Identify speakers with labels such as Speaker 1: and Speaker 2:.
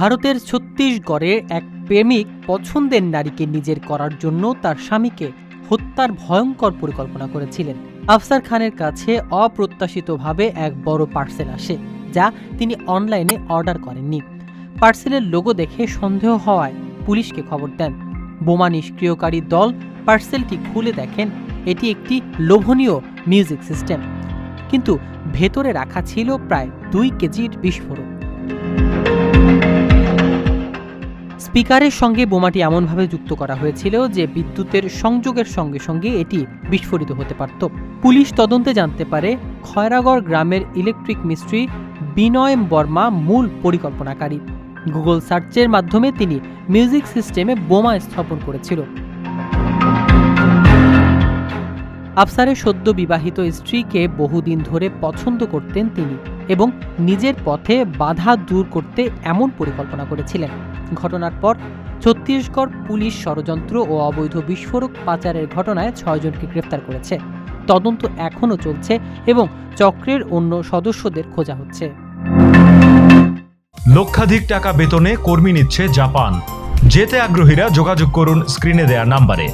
Speaker 1: ভারতের ছত্তিশগড়ে এক প্রেমিক পছন্দের নারীকে নিজের করার জন্য তার স্বামীকে হত্যার ভয়ঙ্কর পরিকল্পনা করেছিলেন। আফসার খানের কাছে অপ্রত্যাশিতভাবে এক বড় পার্সেল আসে, যা তিনি অনলাইনে অর্ডার করেননি। পার্সেলের লোগো দেখে সন্দেহ হওয়ায় পুলিশকে খবর দেন। বোমা নিষ্ক্রিয়কারী দল পার্সেলটি খুলে দেখেন, এটি একটি লোভনীয় মিউজিক সিস্টেম। কিন্তু ভেতরে রাখা ছিল প্রায় দুই কেজির বিস্ফোরক। স্পিকারের সঙ্গে বোমাটি এমনভাবে যুক্ত করা হয়েছিল যে বিদ্যুতের সংযোগের সঙ্গে সঙ্গে এটি বিস্ফোরিত হতে পারত। পুলিশ তদন্তে জানতে পারে, খয়রাগড় গ্রামের ইলেকট্রিক মিস্ত্রি বিনয় বর্মা মূল পরিকল্পনাকারী। গুগল সার্চের মাধ্যমে তিনি মিউজিক সিস্টেমে বোমা স্থাপন করেছিল। আফসারের সদ্য বিবাহিত স্ত্রীকে বহুদিন ধরে পছন্দ করতেন তিনি। এবং নিজের পথে বাধা দূর করতে এমন পরিকল্পনা করেছিলেন। ঘটনার পর ছত্তিশগড় পুলিশ ষড়যন্ত্র ও অবৈধ বিস্ফোরক পাচারের ঘটনায় ছয়জনকে গ্রেফতার করেছে। তদন্ত এখনও চলছে এবং চক্রের অন্য সদস্যদের খোঁজা হচ্ছে।
Speaker 2: লক্ষাধিক টাকা বেতনে কর্মী নিচ্ছে জাপান। যেতে আগ্রহীরা যোগাযোগ করুন স্ক্রিনে দেয়া নাম্বারে।